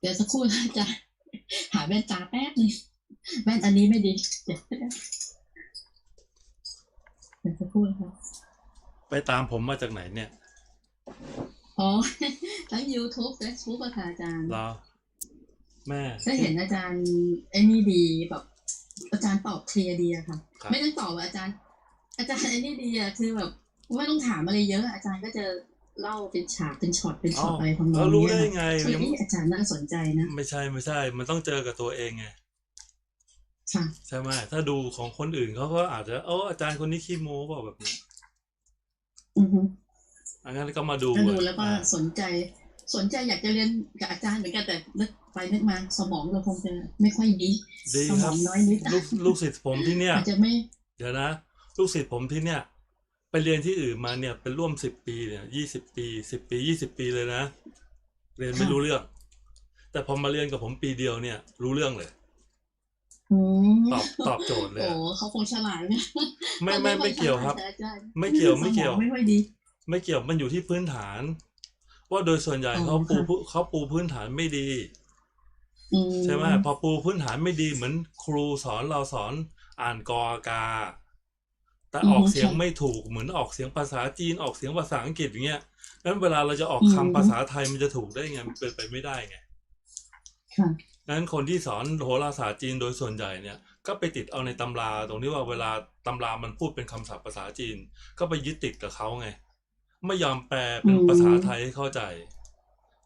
เดี๋ยวสักครู่นะอาจารย์หาแว่นตาแป๊บนึงแว่นอันนี้ไม่ดี เดี๋ยวเดี๋ยวสักครู่นะครับไปตามผมมาจากไหนเนี่ย อ๋อทั้ง YouTube Facebook อะค่ะอาจารย์เราแม่ก็เห็นอาจารย์ไอ้นี่ดีแบบ อาจารย์ตอบเคลียร์ดีอะค่ะ ครับ ไม่ต้องตอบอะอาจารย์ อาจารย์ไอ้นี่ดีอะคือแบบ ไม่ต้องถามอะไรเยอะ อาจารย์ก็จะ เล่าเป็นฉากเป็นช็อตเป็นช็อตอะไรทำนอเรางรู้เนี้ยได้ค่ะไงเฮ้ยยังนี่อาจารย์น่าสนใจนะ ไม่ใช่ไม่ใช่ มันต้องเจอกับตัวเองไงค่ะใช่ไหมถ้าดูของคนอื่นเขาก็อาจจะโอ้อาจารย์คนนี้ขี้โม้เปล่าแบบนี้อือฮึอันนั้นก็มาดูก็ดูแล้วก็อ่าสนใจ สนใจอยากจะเรียนกับอาจารย์เหมือนกันแต่นึกไปนึกมาสมองเราคงจะไม่ค่อยดีดีสคมรัอบงน้อยนิดลูกลูกศิษย์ผมที่เนี่ยอาจจะไม่ เดี๋ยวนะ ลูกศิษย์ผมที่เนี่ย ไปเรียนที่อื่นมาเนี่ยเป็นร่วมสิบปีเนี่ยยี่สิบปีสิบปียี่สิบปีเลยนะ เรียนไม่รู้เรื่อง แต่พอมาเรียนกับผมปีเดียวเนี่ย รู้เรื่องเลยอืมตอบตอบโจทย์เลยโอ้อะเขาคงฉลาดเนี่ยไม่ไม่ไม่เกี่ยวครับอาจารย์ไม่เกี่ยวไม่เกี่ยวสองไม่ค่อยดีไม่เกี่ยวมันอยู่ที่พื้นฐาน ว่าโดยส่วนใหญ่อ๋อเขาปูค่ะพื้นเขาปูพื้นฐานไม่ดีอืใช่ไหมพอปูพื้นฐานไม่ดีเหมือนครูสอนเราสอนอ่านกออากา แต่ออกเสียงไม่ถูกเหมือนออกเสียงภาษาจีนออกเสียงภาษาอังกฤษอย่างเงี้ยนั้นเวลาเราจะออกคำภาษาไทยมันจะถูกได้ไงมันเป็นไปไม่ได้ไงค่ะนั้นคนที่สอนโหราศาสตร์จีนโดยส่วนใหญ่เนี่ย ก็ไปติดเอาในตำราตรงที่ว่าเวลาตำรามันพูดเป็นคำศัพท์ภาษาจีน ก็ไปยึดติดกับเขาไง ไม่ยอมแปลเป็นอืมภาษาไทยให้เข้าใจ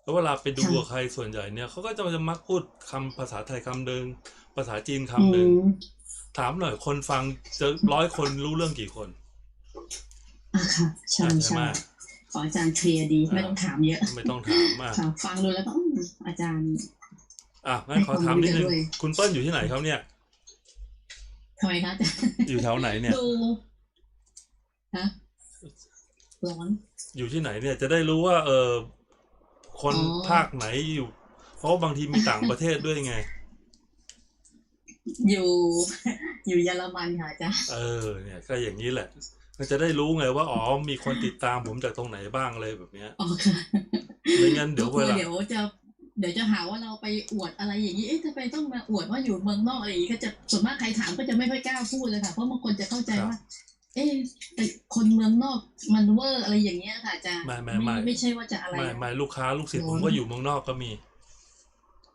แล้วเวลาไปดูค่ะกับใครส่วนใหญ่เนี่ยเขาก็จะจะมักพูดคำภาษาไทยคำหนึ่งภาษาจีนอืคำหนึ่งม ถามหน่อยคนฟังจะร้อยคนรู้เรื่องกี่คนอะค่ะใช่ใช่ใช่ไหมขออาจารย์เคลียร์ดีอ่าไม่ต้องถามเยอะ ไม่ต้องถามมากค่ะฟังดูแล้วก็อืมอาจารย์อะงั้นขอถามนิดนึงให้ความรู้เยอะด้วยคุณเปิ้ลอยู่ที่ไหนครับเนี่ย ทำไมคะอาจารย์อยู่แถวไหนเนี่ย ดูฮะร้อน อยู่ที่ไหนเนี่ยจะได้รู้ว่า เออคนอ๋อ ภาคไหนอยู่ เพราะว่าบางทีมีต่างประเทศด้วยไง อยู่อยู่เยอรมันค่ะอาจารย์เออเนี่ยก็อย่างนี้แหละมันจะได้รู้ไงว่าอ๋อมีคนติดตามผมจากตรงไหนบ้างอะไรแบบเนี้ยอ๋อค่ะไม่งั้นเดี๋ยวกลัเวลาเดี๋ยวจะเดี๋ยวจะหาว่าเราไปอวดอะไรอย่างนี้ เอ๊ะทำไมต้องมาอวดว่าอยู่เมืองนอกอะไรอย่างนี้ก็จะส่วนมากใครถามก็จะไม่ค่อยกล้าพูดเลยค่ะ เพราะบางคนจะเข้าใจว่า เอ๊ะแต่คนเมืองนอกมันเวอร์อะไรอย่างเงี้ยค่ะอาจารย์ไม่ไม่ไม่ไม่ใช่ว่าจะอะไรไม่ไม่ลูกค้าลูกศิษย์โอ้ผมก็อยู่เมืองนอกก็มี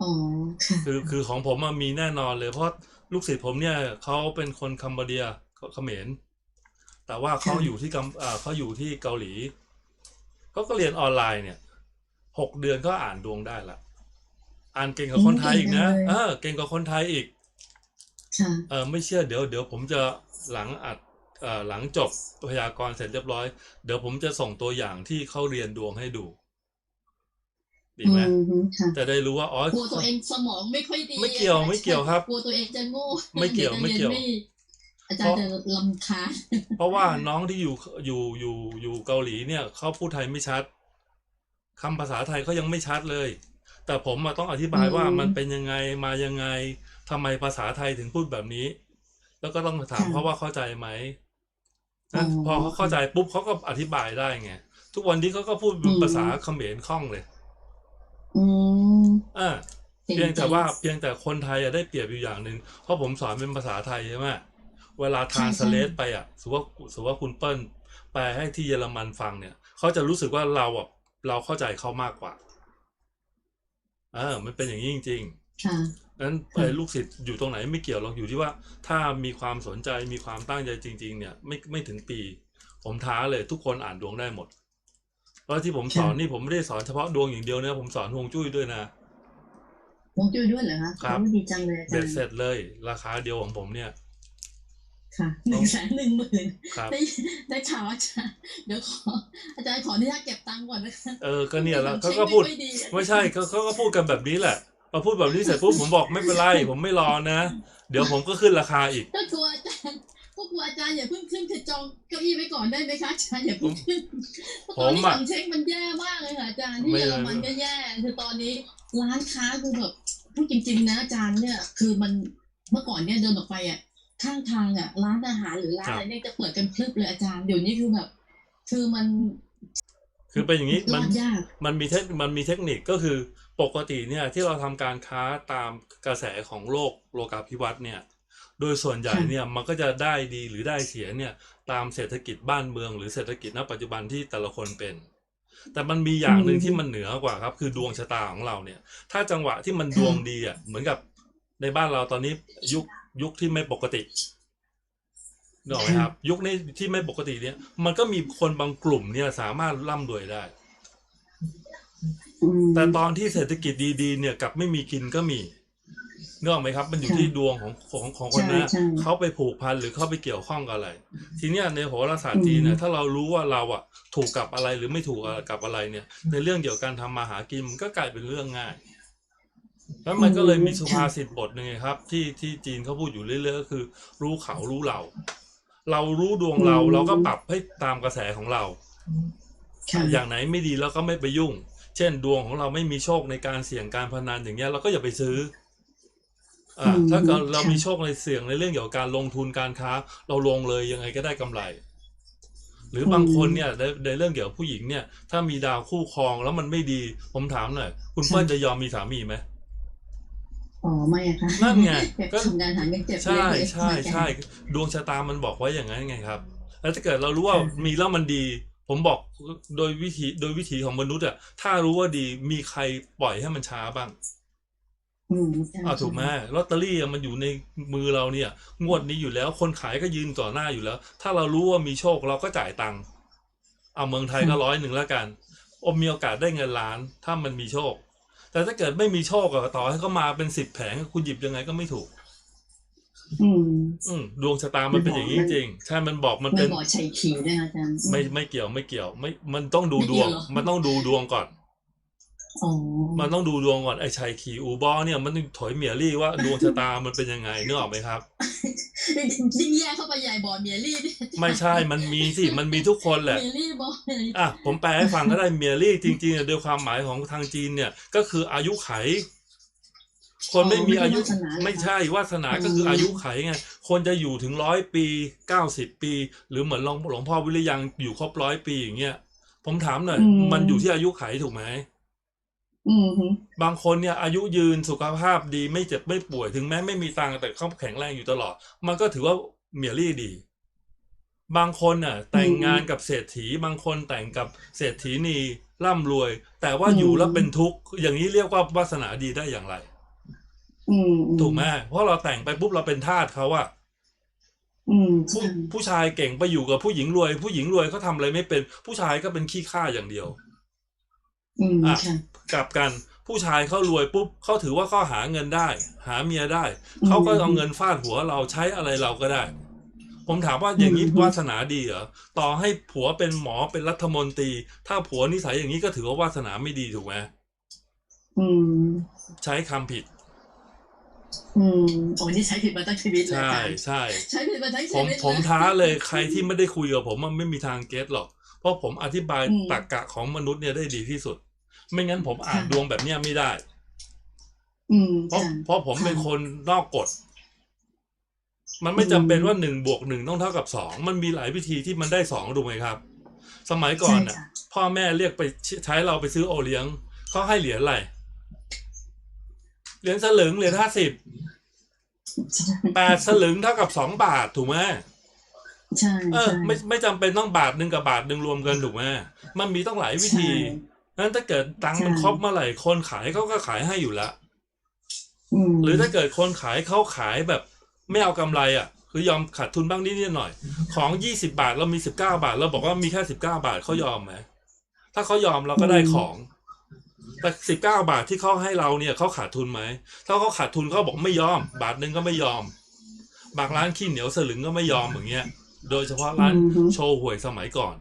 อ๋อค่ะคือคือของผมอะมีแน่นอนเลยเพราะลูกศิษย์ผมเนี่ยเขาเป็นคนคัมโบเดียเขาเขมรแต่ว่าเขาอยู่ที่กัมอ่าเขาอยู่ที่เกาหลีเขาก็เรียนออนไลน์เนี่ยหกเดือนก็อ่านดวงได้ละอ่านเก่งกว่าคนไทยอีกนะเออเก่งกว่าคนไทยอีกค่ะเออไม่เชื่อเดี๋ยวเดี๋ยวผมจะหลังอัดเอ่อหลังจบพยากรณ์เสร็จเรียบร้อย เดี๋ยวผมจะส่งตัวอย่างที่เขาเรียนดวงให้ดู ดีไหมอืมค่ะจะได้รู้ว่าอ๋อกลัวตัวเองสมองไม่ค่อยดีไม่เกี่ยวไม่เกี่ยวครับกลัวตัวเองจะโง่ไม่เกี่ยวดี๋จะไม่เกี่ยวรีนอาจารย์จะลำคาญเพราะว่าน้องที่อยู่อยู่อยู่อยู่เกาหลีเนี่ยเขาพูดไทยไม่ชัดคำภาษาไทยเขายังไม่ชัดเลย แต่ผมอะต้องอธิบายว่าอืมมันเป็นยังไงมายังไงทำไมภาษาไทยถึงพูดแบบนี้ แล้วก็ต้องถามค่ะเขาว่าเข้าใจไหมอ๋อนะพอเขาเข้าใจปุ๊บเขาก็อธิบายได้ไงทุกวันนี้เขาก็พูดเป็นอืมภาษาเขมรคล่องเลย อืมอ่าก่เพียงแต่จัว่าเพียงแต่คนไทยอะได้เปรียบอยู่อย่างหนึ่งเพราะผมสอนเป็นภาษาไทยใช่ไหมเวลาทานสเลตไปอะสมมติว่าสมมติว่าคุณเปิ้ลแปลให้ที่เยอรมันฟังเนี่ย เขาจะรู้สึกว่าเราอะเราเข้าใจเขามากกว่าเออมันเป็นอย่างนี้จริงค่ะๆนั้นค่ะไอ้ลูกศิษย์อยู่ตรงไหนไม่เกี่ยวหรอกอยู่ที่ว่า ถ้ามีความสนใจมีความตั้งใจจริง ๆ เนี่ย ไม่ไม่ถึงปี ผมท้าเลยทุกคนอ่านดวงได้หมด เพราะที่ผมสอนนี่ผมไม่ได้สอนเฉพาะดวงอย่างเดียวนะผมสอนฮวงจุ้ยด้วยนะวงจุ้ยด้วยเหรอคะครับโอ้ดีจังเลยอาจาเบ็รดย์เสร็จเลย ราคาเดียวของผมเนี่ย ค่ะหนึ่งแสนหนึ่งหมื่นครับได้ได้ข่าวอาจารย์เดี๋ยวขออาจารย์ขออนุญาตเก็บตังค์ก่อนนะคะเออก็เนี่ยแล้วผมเขาใช้ก็พูดไม่ค่อยดีอะไม่ใช่เขาเขาก็พูดกันแบบนี้แหละพอพูดแบบนี้เสร็จปุ๊บผมบอกไม่เป็นไรผมไม่รอนะ เดี๋ยวผมก็ขึ้นราคาอีกก็กลัวอาจารย์ ก็กลัวอาจารย์อย่าเพิ่งขึ้นคือจองเก้าอี้ไว้ก่อนได้ไหมคะอาจารย์อย่าเพิ่งขึ้นเพราะตอนนี้ผมอะสั่งเช็คมันแย่มากเลยค่ะอาจารย์ที่ไม่เยอรมันก็แย่คือตอนนี้ร้านค้าคือแบบพูดจริง ๆ นะอาจารย์เนี่ย คือมันเมื่อก่อนเนี่ยเดินออกไปอะข้างทางอะร้านอาหารหรือร้านอะไรเนี่ยจะเปิดกันพลึบเลยอาจารย์เดี๋ยวนี้คือแบบ คือมัน คือเป็นอย่างนี้รมัอนดยากมันมีเทคมันมีเทคนิคก็คือปกติเนี่ยที่เราทำการค้าตามกระแสของโลกโลกาภิวัตน์เนี่ย โดยส่วนใหญ่เนี่ยมันก็จะได้ดีหรือได้เสียเนี่ยตามเศรษฐกิจบ้านเมือง หรือเศรษฐกิจณปัจจุบันที่แต่ละคนเป็น แต่มันมีอย่างหนึ่งที่มันเหนือกว่าครับ คือดวงชะตาของเราเนี่ย ถ้าจังหวะที่มันดวงดีอะเหมือนกับในบ้านเราตอนนี้ยุคยุคที่ไม่ปกตินึกออกไหมครับ ยุคนี้ที่ไม่ปกติเนี่ย มันก็มีคนบางกลุ่มเนี่ยสามารถร่ำรวยได้อืมแต่ตอนที่เศรษฐกิจดีๆ เนี่ยกลับไม่มีกินก็มี นึกออกไหมครับ มันอยู่ค่ะที่ดวงของของของคนนั้นใช่ใช่เขาไปผูกพันหรือเขาไปเกี่ยวข้องกับอะไร ทีเนี้ยในโหราศาสตร์จีนเนี่ยอืมถ้าเรารู้ว่าเราอะถูกกับอะไรหรือไม่ถูกกับอะไรเนี่ย ในเรื่องเกี่ยวกับการทำมาหากินมันก็กลายเป็นเรื่องง่าย แล้วมันก็เลยมีสุภาษิตบทหนึ่งไงครับ ที่ที่จีนเขาพูดอยู่เรื่อยๆก็คือ รู้เขารู้เรา เรารู้ดวงเราอืมเราก็ปรับให้ตามกระแสของเราค่ะอย่างไหนไม่ดีเราก็ไม่ไปยุ่ง เช่น ดวงของเราไม่มีโชคในการเสี่ยงการพนันอย่างเงี้ยเราก็อย่าไปซื้ออ่าอืม ถ้าเกิดเราค่ะมีโชคในเสี่ยงในเรื่องเกี่ยวกับการลงทุนการค้า เราลงเลยยังไงก็ได้กำไร หรือบางคนเนี่ยในในเรื่องเกี่ยวกับผู้หญิงเนี่ย ถ้ามีดาวคู่ครองแล้วมันไม่ดี ผมถามหน่อยคุณเปิ้ลจะยอมมีสามีไหมอ๋อไม่อะค่ะนั่นไงเก็บก็ทำงานหาเงินเก็บใช่เลี้ยงใช่ตัวเองใช่ดวงชะตามันบอกไว้อย่างนั้นไงครับ แล้วถ้าเกิดเรารู้ว่ามีแล้วมันดี ผมบอกโดยวิธีโดยวิถีของมนุษย์อะถ้ารู้ว่าดีมีใครปล่อยให้มันช้าบ้าง อืมใช่อ่าถูกไหมลอตเตอรี่อะมันอยู่ในมือเราเนี่ย งวดนี้อยู่แล้ว คนขายก็ยืนต่อหน้าอยู่แล้ว ถ้าเรารู้ว่ามีโชคเราก็จ่ายตังค์เอาเมืองไทยก็ร้อยหนึ่งแล้วกันอมมีโอกาสได้เงินล้านถ้ามันมีโชค แต่ถ้าเกิดไม่มีโชคอะต่อให้เขามาเป็นสิบแผงคุณหยิบยังไงก็ไม่ถูก อืม อืมดวงชะตามันเป็นอย่างนี้จริงๆใช่มันบอกมันไม่เป็นบอกชัยขีด้วยนะอาจารย์ไม่ไม่เกี่ยวไม่เกี่ยว ไม่ มันต้องดูไม่ดเกี่วยวงเหรอมันต้องดูดวงก่อนอ๋อ มันต้องดูดวงก่อนไอ้ชัยขี่อูบอเนี่ยมันถอยเมียรี่ว่าดวงชะตามันเป็นยังไงนึกออกไหมครับยิ่งแย่เข้าไปใหญ่บอเมียรี่เนี่ยไม่ใช่มันมีสิมันมีทุกคนแหละเมียรี่บอเมียรี่อะผมแปลให้ฟังก็ได้เมียรี่จริงๆเนี่ยโดยความหมายของทางจีนเนี่ย ก็คืออายุไข คนไม่มีอายุไใช่วสนาเหรอคะไม่ใช่วาสนาอืมก็คืออายุไขไงคนจะอยู่ถึงร้อยปีเก้าสิบปี หรือเหมือนหลวงหลวงพ่อวิริยังอยู่ครบร้อยปีอย่างเงี้ยผมถามหน่อยอืมมันอยู่ที่อายุไขถูกไหมอืมฮึ บางคนเนี่ยอายุยืนสุขภาพดีไม่เจ็บไม่ป่วยถึงแม้ไม่มีตังค์แต่เขาแข็งแรงอยู่ตลอด มันก็ถือว่าเมียรี่ดี บางคนน่ะ แต่งงานกับเศรษฐี บางคนแต่งกับเศรษฐีนีร่ำรวย แต่ว่าอยู่แล้วเป็นทุกข์อย่างนี้เรียกว่าวาสนาดีได้อย่างไรอืมถูกไหมเพราะเราแต่งไปปุ๊บเราเป็นทาสเขาอะอืมผู้ใช่ผู้ชายเก่งไปอยู่กับผู้หญิงรวย ผู้หญิงรวยเขาทำอะไรไม่เป็น ผู้ชายก็เป็นขี้ข้าอย่างเดียวอืมอะค่ะ กลับกันผู้ชายเขารวยปุ๊บเขาถือว่าเขาหาเงินได้ หาเมียได้เขาก็เอาเงินฟาดหัวเราใช้อะไรเราก็ได้ ผมถามว่าอย่างนี้อืมวาสนาดีเหรอต่อให้ผัวเป็นหมอเป็นรัฐมนตรี ถ้าผัวนิสัยอย่างนี้ก็ถือว่าวาสนาไม่ดีถูกไหมอืมใช้คำผิด อืมโอ้นี่ใช้ผิดมาตั้งชีวิตเลยใช่อาจารย์ใช่ใช้ผิดมาทั้งผชีมวิตผมท้าเลยใครที่ไม่ได้คุยกับผมมันไม่มีทางเก็ตหรอก เพราะผมอธิบายอืมตรรกะของมนุษย์เนี่ยได้ดีที่สุด ไม่งั้นผมอ่านค่ะดวงแบบเนี้ยไม่ได้อืมเพราะค่ะเพราะผมเป็นค่ะคนนอกกฎ มันไม่อืมจำเป็นว่าหนึ่งบวกหนึ่งต้องเท่ากับสอง มันมีหลายวิธีที่มันได้สองถูกไหมครับ สมัยก่อนใช่น่ะค่ะ พ่อแม่เรียกไปใช้เราไปซื้อโอเลี้ยงเขาให้เหรียญอะไร เหรียญสลึงเหรียญห้าสิบใช่แปดสลึงเท่ากับสองบาทถูกไหมใช่เออใช่ไม่ไม่จำเป็นต้องบาทหนึ่งกับบาทหนึ่งรวมกันถูกไหมมันมีต้องหลายวิธีใช่ นั้นถ้าเกิดตังค์มันใช่ครบเมื่อไหร่คนขายเขาก็ขายให้อยู่แล้วอืมหรือถ้าเกิดคนขายเขาขายแบบ ไม่เอากำไรอะ คือยอมขาดทุนบ้างนิดๆหน่อย ของยี่สิบาทเรามีสิบเก้าบาท เราบอกว่ามีแค่สิบเก้าบาทเขายอมไหมถ้าเขายอมเราก็ได้ของ แต่สิบเก้าบาทที่เขาให้เราเนี่ยเขาขาดทุนไหมถ้าเขาขาดทุนเขาบอกไม่ยอม บาทหนึ่งก็ไม่ยอม บางร้านขี้เหนียวสลึงก็ไม่ยอมอย่างเงี้ย โดยเฉพาะร้านอืมฮึโชว์หวยสมัยก่อน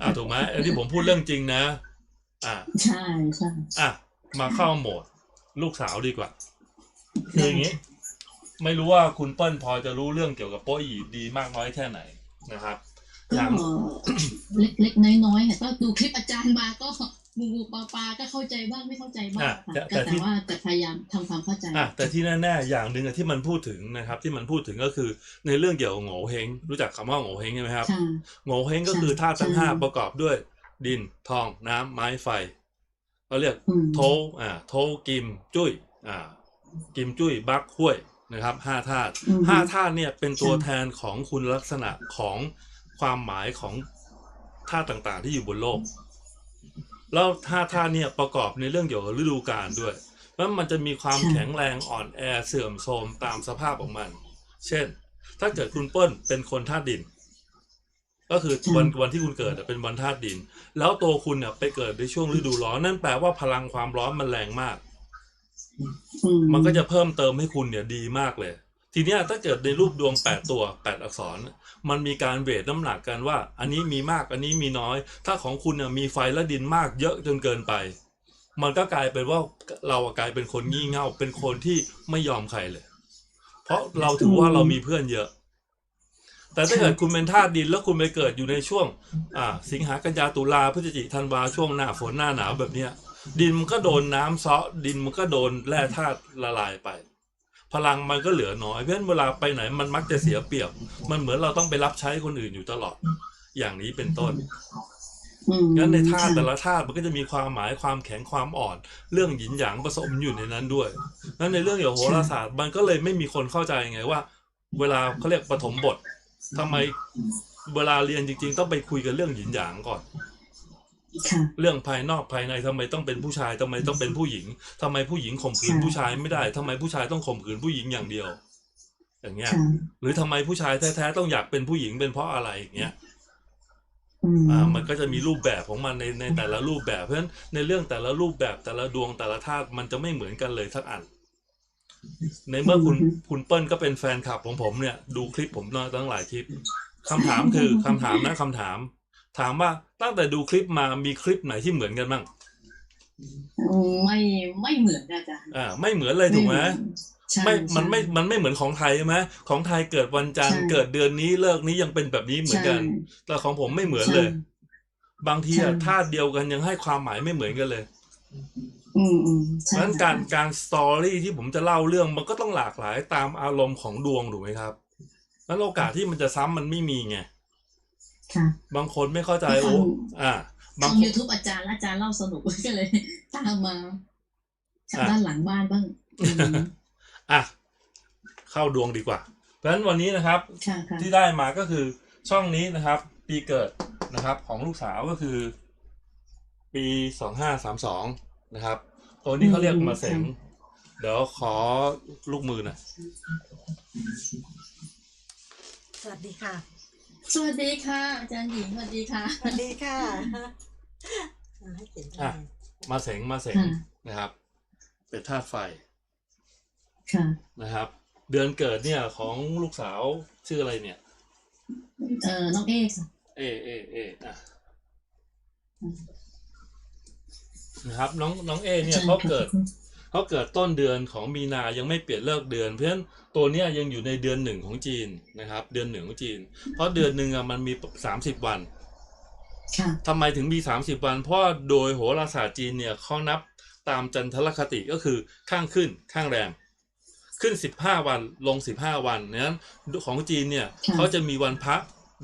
อ่าถูกไหมอันนี้ผมพูดเรื่องจริงนะ อ่าใช่ใช่อะมาเข้าโหมด ลูกสาวดีกว่าคืออย่างนี้ไม่รู้ว่าคุณเปิ้ลพอจะรู้เรื่องเกี่ยวกับโป้อีดีมากน้อยแค่ไหนนะครับอก็ย่างเล็กๆน้อยๆค่ะก็ดูคลิปอาจารย์มาก็ งูงูปลาปลาก็เข้าใจบ้างไม่เข้าใจบ้างอะค่ะแต่ก็แต่ที่แต่ว่าจะพยายามทำความเข้าใจอะแต่ที่แน่ๆอย่างหนึ่งอะที่มันพูดถึงนะครับ ที่มันพูดถึงก็คือในเรื่องเกี่ยวกับโง่เฮงรู้จักคำว่าโง่เฮงใช่ไหมครับค่ะโง่เฮงก็คือธาตุทั้งใช่ห้าประกอบด้วย ดินทองน้ำไม้ไฟเขาเรียกอืมโทอ่าโทกิมจุ้ยอ่ากิมจุ้ยบักห้วยนะครับห้าธาตุอืมห้าธาตุเนี่ยเป็นตัวค่ะแทนของคุณลักษณะของความหมายของธาตุต่างๆ ที่อยู่บนโลก แล้วห้าธาตุเนี่ยประกอบในเรื่องเกี่ยวกับฤดูกาลด้วยเพราะมันจะมีความค่ะแข็งแรงอ่อนแอเสื่อมโทรมตามสภาพของมัน เช่น ถ้าเกิดคุณเปิ้ลเป็นคนธาตุดิน ก็คือวันวันที่คุณเกิดอะเป็นวันธาตุดิน แล้วตัวคุณเนี่ยไปเกิดในช่วงฤดูร้อนนั่นแปลว่าพลังความร้อนมันแรงมากอืมันก็จะเพิ่มเติมให้คุณเนี่ยดีมากเลย ทีเนี้ยถ้าเกิดในรูปดวง 8 ตัว 8 อักษร มันมีการเวทน้ำหนักกันว่า อันนี้มีมากอันนี้มีน้อย ถ้าของคุณเนี่ยมีไฟและดินมากเยอะจนเกินไป มันก็กลายเป็นว่าเราอะกลายเป็นคนงี่เง่าเป็นคนที่ไม่ยอมใครเลย เพราะเราถือว่าเรามีเพื่อนเยอะ แต่ถ้าเกิดคุณเป็นธาตุดินแล้วคุณไปเกิดอยู่ในช่วง อ่า สิงหากันยาตุลาพฤศจิกธันวาช่วงหน้าฝนหน้าหนาวแบบเนี้ย ดินมันก็โดนน้ำเซาะดินมันก็โดนแร่ธาตุละลายไป พลังมันก็เหลือน้อยเพราะฉะนั้นเวลาไปไหนมันมักจะเสียเปรียบ มันเหมือนเราต้องไปรับใช้คนอื่นอยู่ตลอด อย่างนี้เป็นต้นอืมงั้นในธาตุค่ะแต่ละธาตุมันก็จะมีความหมายความแข็งความอ่อน เรื่องหยินหยางผสมอยู่ในนั้นด้วยงั้นในเรื่องเกี่ยวกับโหราศาสตร์มันก็เลยไม่มีคนเข้าใจไงว่า เวลาเขาเรียกปฐมบททำไมเวลาเรียนจริง ๆ ต้องไปคุยกันเรื่องหยินหยางก่อนค่ะ เรื่องภายนอกภายในทำไมต้องเป็นผู้ชายทำไมต้องเป็นผู้หญิงทำไมผู้หญิงข่มขืนค่ะผู้ชายไม่ได้ทำไมผู้ชายต้องข่มขืนผู้หญิงอย่างเดียว อย่างเงี้ยค่ะหรือทำไมผู้ชายแท้ๆต้องอยากเป็นผู้หญิงเป็นเพราะอะไรอย่างเงี้ยอืมอ่ามันก็จะมีรูปแบบของมันในในแต่ละรูปแบบเพราะฉะนั้นในเรื่องแต่ละรูปแบบแต่ละดวงแต่ละธาตุมันจะไม่เหมือนกันเลยสักอัน ในเมื่อคุณคุณเปิ้ลก็เป็นแฟนคลับของผมเนี่ย ดูคลิปผมมาตั้งหลายคลิปคำถามคือคำถามนะคำถาม ถามว่าตั้งแต่ดูคลิปมามีคลิปไหนที่เหมือนกันบ้างอืมไม่ไม่เหมือนอาจารย์อ่าไม่เหมือนเลยถูกไหมใช่ไม่มันใช่ไม่มันไม่เหมือนของไทยใช่ไหมของไทยเกิดวันจันทร์ใช่เกิดเดือนนี้เลิกนี้ยังเป็นแบบนี้เหมือนกัน แต่ของผมไม่เหมือนเลย บางทีอะใช่ธาตุเดียวกันยังให้ความหมายไม่เหมือนกันเลยอืมอืมเพใช่ราะฉะนั้นการการสตอรี่ที่ผมจะเล่าเรื่องมันก็ต้องหลากหลายตามอารมณ์ของดวงถูกไหมครับ แล้วโอกาสที่มันจะซ้ำมันไม่มีไงค่ะ บางคนไม่เข้าใจที่ฟังโอ้อ่าบาฟังงคนยูทูบอาจารย์แล้วอาจารย์เล่าสนุกก็เลย ตามมาจากอะด้านหลังบ้านบ้างอืมอะเข้าดวงดีกว่า เพราะฉะนั้นวันนี้นะครับค่ะค่ะที่ได้มาก็คือช่องนี้นะครับ ปีเกิดนะครับ ของลูกสาวก็คือ ปีสองห้าสามสองนะครับ ตัวนี้เขาเรียกมาเสงเดี๋ยวขอลูกมือหน่อยสวัสดีค่ะ สวัสดีค่ะ อาจารย์หญิงสวัสดีค่ะ สวัสดีค่ะให้เขียนอะ มาเสงมาเสงค่ะ นะครับ เป็นธาตุไฟค่ะนะครับ เดือนเกิดเนี่ยของลูกสาวชื่ออะไรเนี่ย เอ่อน้องเอกค่ะ เอเอเออะนะครับ น้องน้องเอเนี่ยเขาเกิด เขาเกิดต้นเดือนของมีนายังไม่เปลี่ยนเลิกเดือน เพราะฉะนั้นตัวเนี้ยยังอยู่ในเดือนหนึ่งของจีนนะครับ เดือนหนึ่งของจีน เพราะเดือนหนึ่งอะมันมีสามสิบวันค่ะทำไมถึงมีสามสิบวัน เพราะโดยโหราศาสตร์จีนเนี่ยเขานับตามจันทรคติก็คือข้างขึ้นข้างแรมขึ้นสิบห้าวันลงสิบห้าวันนั้นของจีนเนี่ยค่ะเขาจะมีวันพระ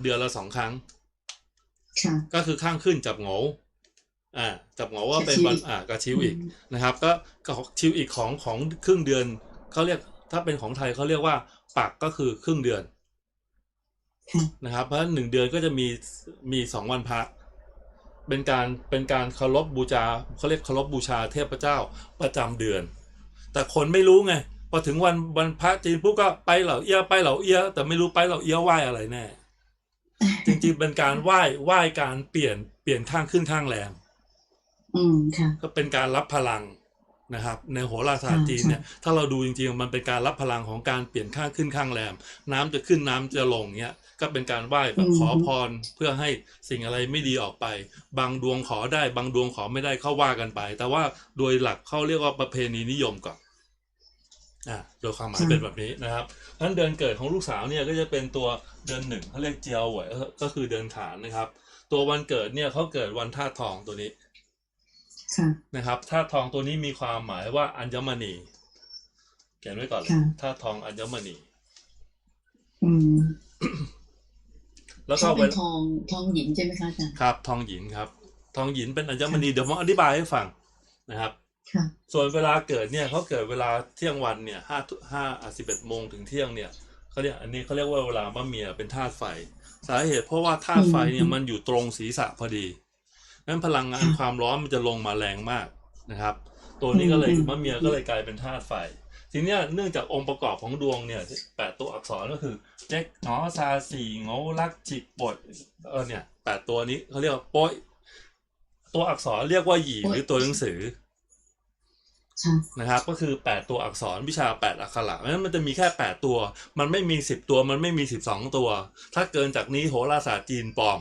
เดือนละสองครั้งค่ะก็คือข้างขึ้นจับโง อ่าจับโงว่าเป็นวันอ่ากระชิวอีกนะครับ ก็ก็ชิวอีกของของครึ่งเดือนเขาเรียกถ้าเป็นของไทยเขาเรียกว่า ปักก็คือครึ่งเดือนค่ะนะครับ เพราะฉะนั้นหนึ่งเดือนก็จะมีมีสองวันพระเป็นการเป็นการเคารพบูชาเขาเรียกเคารพบูชาเทพเจ้าประจำเดือน แต่คนไม่รู้ไงพอถึงวันวันพระจีนปุ๊บก็ไปเหล่าเอี้ยไปเหล่าเอี้ยแต่ไม่รู้ไปเหล่าเอี้ยไหว้อะไรแน่จริงๆเป็นการไหว้ไหว้การเปลี่ยนเปลี่ยนข้างขึ้นข้างแรม อืมค่ะ ก็เป็นการรับพลังนะครับ ในโหราศาสตร์จีนเนี่ยถ้าเราดูจริงๆมันเป็นการรับพลังของการเปลี่ยนข้างขึ้นข้างแรม น้ำจะขึ้นน้ำจะลงเนี้ยก็เป็นการไหว้แบบอืมขอพรเพื่อให้สิ่งอะไรไม่ดีออกไป บางดวงขอได้ บางดวงขอไม่ได้เข้าว่ากันไป แต่ว่าโดยหลักเขาเรียกว่าประเพณีนิยมก่อนอ่าโดยความหมายเป็นแบบนี้นะครับนั้นเดือนเกิดของลูกสาวเนี่ยก็จะเป็นตัวเดือนหนึ่งเขาเรียกเจียวหวยก็คือเดือนขานนะครับ ตัววันเกิดเนี่ยเขาเกิดวันธาตุทองตัวนี้ค่ะ นะครับธาตุทองตัวนี้มีความหมายว่าอัญมณีเขียนไว้ก่อนเลยค่ะธาตุทองอัญมณีอืมแล้วก็เขาเวเป็นลาทองทองหญิงใช่ไหมคะอาจารย์ครับ ทองหยินครับ ทองหยินเป็นอัญมณีเดี๋ยวผมอธิบายให้ฟังนะครับค่ะส่วนเวลาเกิดเนี่ยเขาเกิดเวลาเที่ยงวันเนี่ยห้าห้าสิบเอ็ดโมงถึงเที่ยงเนี่ยเขาเรียกอันนี้เขาเรียกว่าเวลามะเมียเป็นธาตุไฟ สาเหตุเพราะว่าธาตุไฟเนี่ยมันอยู่ตรงศีรษะพอดี นั้นพลังงานความร้อนมันจะลงมาแรงมากนะครับ ตัวนี้ก็เลยมะเมียก็เลยกลายเป็นธาตุไฟ ทีเนี้ยเนื่องจากองค์ประกอบของดวงเนี่ยแปดตัวอักษรก็คือเจ๊กหนอซาสีงอลักจิกปดเออเนี่ยแปดตัวนี้เขาเรียกว่าโป้ยตัวอักษรเรียกว่าหยีหรือตัวหนังสือค่ะนะครับก็คือ 8 ตัวอักษรวิชา 8 อักขระเพราะฉะนั้นมันจะมีแค่ 8 ตัว มันไม่มี 10 ตัวมันไม่มี 12 ตัว ถ้าเกินจากนี้โหราศาสตร์จีนปลอม